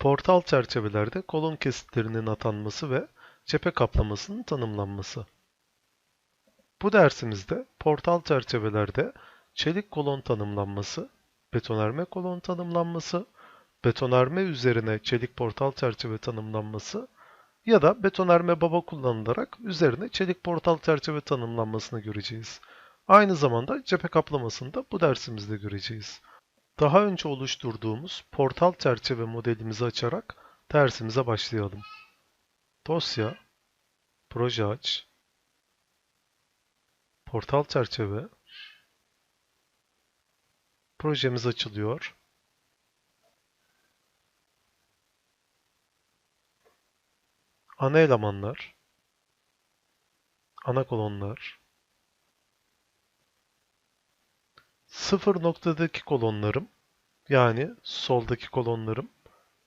Portal çerçevelerde kolon kesitlerinin atanması ve cephe kaplamasının tanımlanması. Bu dersimizde portal çerçevelerde çelik kolon tanımlanması, betonarme kolon tanımlanması, betonarme üzerine çelik portal çerçeve tanımlanması ya da betonarme baba kullanılarak üzerine çelik portal çerçeve tanımlanmasını göreceğiz. Aynı zamanda cephe kaplamasını da bu dersimizde göreceğiz. Daha önce oluşturduğumuz portal çerçeve modelimizi açarak dersimize başlayalım. Dosya, proje aç, portal çerçeve, projemiz açılıyor. Ana elemanlar, ana kolonlar, sıfır noktadaki kolonlarım, yani soldaki kolonlarım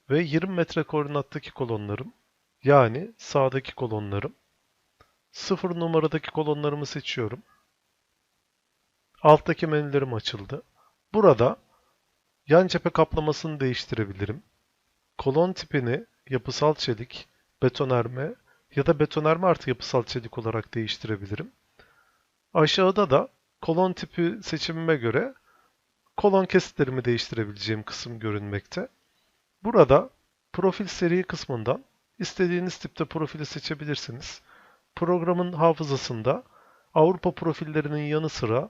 ve 20 metre koordinattaki kolonlarım, yani sağdaki kolonlarım. Sıfır numaradaki kolonlarımı seçiyorum. Alttaki menülerim açıldı. Burada yan cephe kaplamasını değiştirebilirim. Kolon tipini yapısal çelik, betonarme ya da betonarme artı yapısal çelik olarak değiştirebilirim. Aşağıda da kolon tipi seçimime göre kolon kesitlerimi değiştirebileceğim kısım görünmekte. Burada profil seri kısmından istediğiniz tipte profili seçebilirsiniz. Programın hafızasında Avrupa profillerinin yanı sıra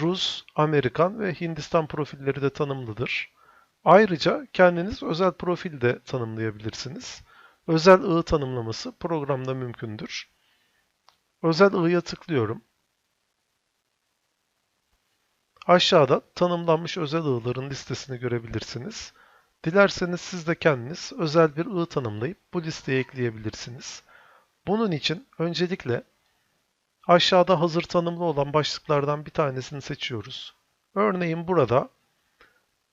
Rus, Amerikan ve Hindistan profilleri de tanımlıdır. Ayrıca kendiniz özel profil de tanımlayabilirsiniz. Özel ığ tanımlaması programda mümkündür. Özel ığ'ya tıklıyorum. Aşağıda tanımlanmış özel ığların listesini görebilirsiniz. Dilerseniz siz de kendiniz özel bir ığ tanımlayıp bu listeye ekleyebilirsiniz. Bunun için öncelikle aşağıda hazır tanımlı olan başlıklardan bir tanesini seçiyoruz. Örneğin burada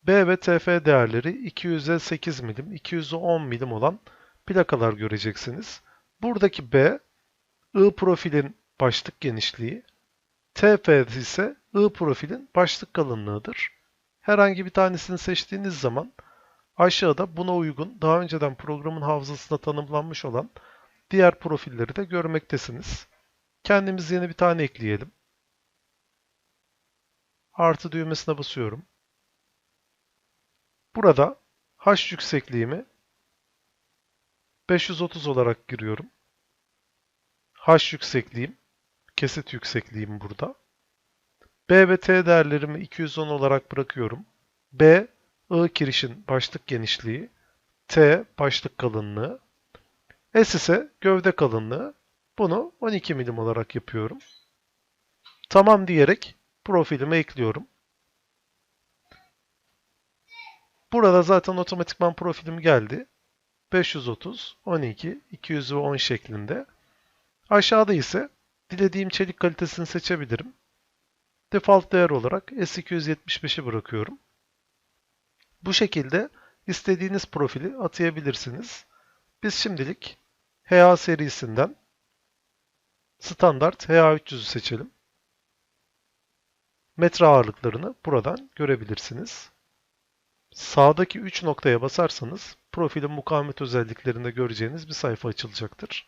B ve TF değerleri 200'e 8 milim, 200'e 10 milim olan plakalar göreceksiniz. Buradaki B, I profilin başlık genişliği, TF ise I profilin başlık kalınlığıdır. Herhangi bir tanesini seçtiğiniz zaman aşağıda buna uygun daha önceden programın hafızasında tanımlanmış olan diğer profilleri de görmektesiniz. Kendimiz yeni bir tane ekleyelim. Artı düğmesine basıyorum. Burada H yüksekliğimi 530 olarak giriyorum. H yüksekliğim, kesit yüksekliğim burada. B ve T değerlerimi 210 olarak bırakıyorum. B, I kirişin başlık genişliği, T başlık kalınlığı, S ise gövde kalınlığı. Bunu 12 milim olarak yapıyorum. Tamam diyerek profilime ekliyorum. Burada zaten otomatikman profilim geldi. 530, 12, 210 şeklinde. Aşağıda ise dilediğim çelik kalitesini seçebilirim. Default değer olarak S275'i bırakıyorum. Bu şekilde istediğiniz profili atayabilirsiniz. Biz şimdilik HA serisinden standart HA300'ü seçelim. Metre ağırlıklarını buradan görebilirsiniz. Sağdaki 3 noktaya basarsanız profilin mukavemet özelliklerinde göreceğiniz bir sayfa açılacaktır.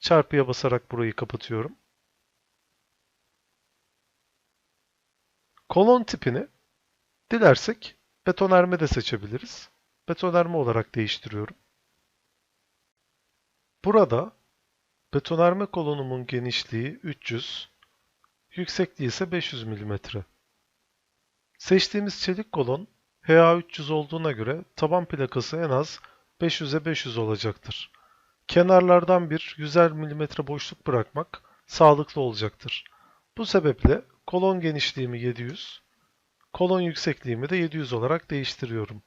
Çarpıya basarak burayı kapatıyorum. Kolon tipini dilersek betonarme de seçebiliriz. Betonarme olarak değiştiriyorum. Burada betonarme kolonumun genişliği 300, yüksekliği ise 500 mm. Seçtiğimiz çelik kolon HA300 olduğuna göre taban plakası en az 500'e 500 olacaktır. Kenarlardan bir 100 mm boşluk bırakmak sağlıklı olacaktır. Bu sebeple kolon genişliğimi 700, kolon yüksekliğimi de 700 olarak değiştiriyorum.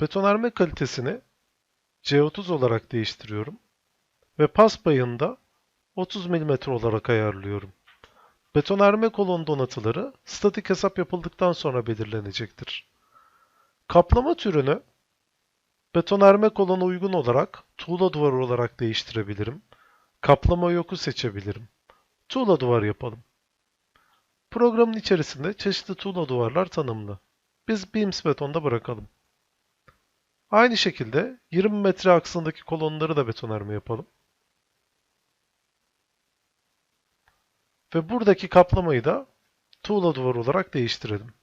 Betonarme kalitesini C30 olarak değiştiriyorum ve pas da 30 mm olarak ayarlıyorum. Betonarme kolon donatıları statik hesap yapıldıktan sonra belirlenecektir. Kaplama türünü betonarme kolona uygun olarak tuğla duvarı olarak değiştirebilirim. Kaplama yoku seçebilirim. Tuğla duvar yapalım. Programın içerisinde çeşitli tuğla duvarlar tanımlı. Biz Beams betonda bırakalım. Aynı şekilde 20 metre aksındaki kolonları da betonarme yapalım. Ve buradaki kaplamayı da tuğla duvar olarak değiştirelim.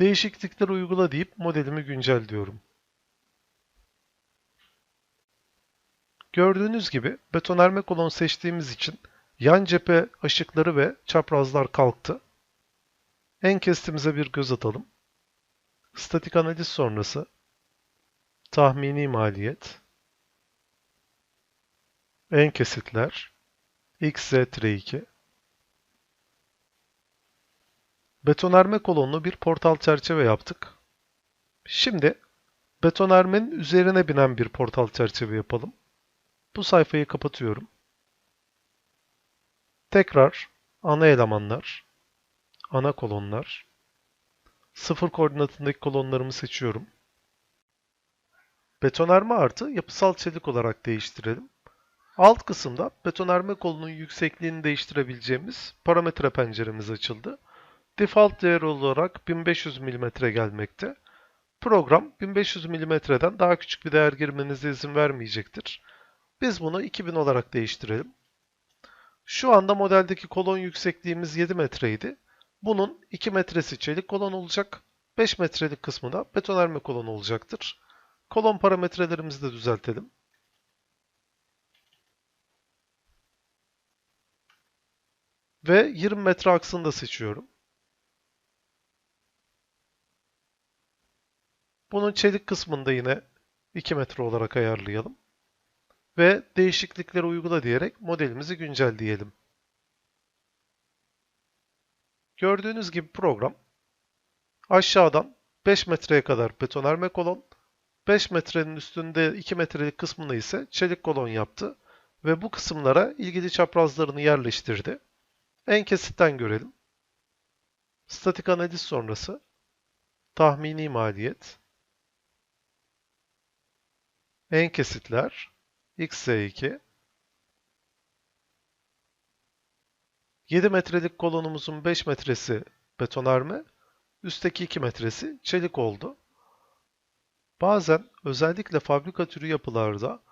Değişiklikleri uygula deyip modelimi güncel diyorum. Gördüğünüz gibi betonarme kolon seçtiğimiz için yan cephe ışıkları ve çaprazlar kalktı. En kestimize bir göz atalım. Statik analiz sonrası tahmini maliyet en kesitler XZ-2 Betonarme kolonlu bir portal çerçeve yaptık. Şimdi betonarmenin üzerine binen bir portal çerçeve yapalım. Bu sayfayı kapatıyorum. Tekrar ana elemanlar, ana kolonlar, sıfır koordinatındaki kolonlarımı seçiyorum. Betonarme artı yapısal çelik olarak değiştirelim. Alt kısımda betonarme kolunun yüksekliğini değiştirebileceğimiz parametre penceremiz açıldı. Default değer olarak 1500 mm gelmekte. Program 1500 mm'den daha küçük bir değer girmenize izin vermeyecektir. Biz bunu 2000 olarak değiştirelim. Şu anda modeldeki kolon yüksekliğimiz 7 metreydi. Bunun 2 metresi çelik kolon olacak. 5 metrelik kısmı da betonarme kolon olacaktır. Kolon parametrelerimizi de düzeltelim. Ve 20 metre aksını da seçiyorum. Bunun çelik kısmında yine 2 metre olarak ayarlayalım. Ve değişiklikleri uygula diyerek modelimizi güncelleyelim. Gördüğünüz gibi program aşağıdan 5 metreye kadar betonarme kolon, 5 metrenin üstünde 2 metrelik kısmını ise çelik kolon yaptı ve bu kısımlara ilgili çaprazlarını yerleştirdi. En kesitten görelim. Statik analiz sonrası tahmini maliyet en kesitler x2 7 metrelik kolonumuzun 5 metresi betonarme, üstteki 2 metresi çelik oldu. Bazen özellikle fabrika türü yapılarda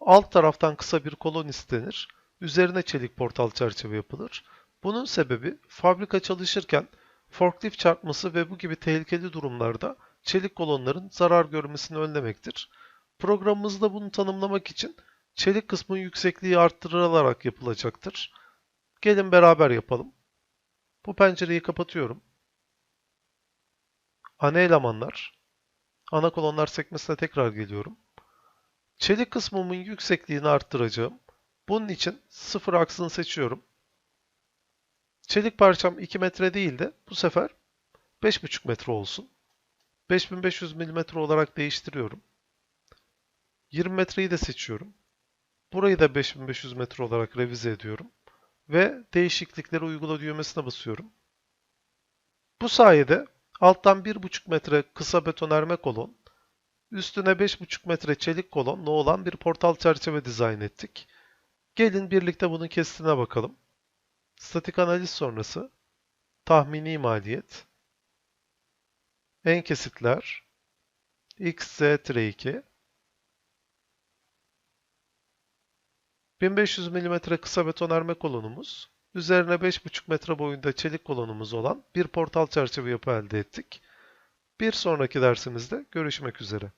alt taraftan kısa bir kolon istenir, üzerine çelik portal çerçeve yapılır. Bunun sebebi fabrika çalışırken forklift çarpması ve bu gibi tehlikeli durumlarda çelik kolonların zarar görmesini önlemektir. Programımızda bunu tanımlamak için çelik kısmın yüksekliği arttırılarak yapılacaktır. Gelin beraber yapalım. Bu pencereyi kapatıyorum. Ana elemanlar, ana kolonlar sekmesine tekrar geliyorum. Çelik kısmımın yüksekliğini arttıracağım. Bunun için sıfır aksını seçiyorum. Çelik parçam 2 metre değil de bu sefer 5,5 metre olsun. 5500 mm olarak değiştiriyorum. 20 metreyi de seçiyorum. Burayı da 5500 metre olarak revize ediyorum. Ve değişiklikleri uygula düğmesine basıyorum. Bu sayede alttan 1,5 metre kısa betonarme kolon, üstüne 5,5 metre çelik kolonla olan bir portal çerçeve dizayn ettik. Gelin birlikte bunun kesitine bakalım. Statik analiz sonrası tahmini maliyet, en kesitler, XZ-2, 1500 mm kısa betonarme kolonumuz, üzerine 5,5 metre boyunda çelik kolonumuz olan bir portal çerçeve yapı elde ettik. Bir sonraki dersimizde görüşmek üzere.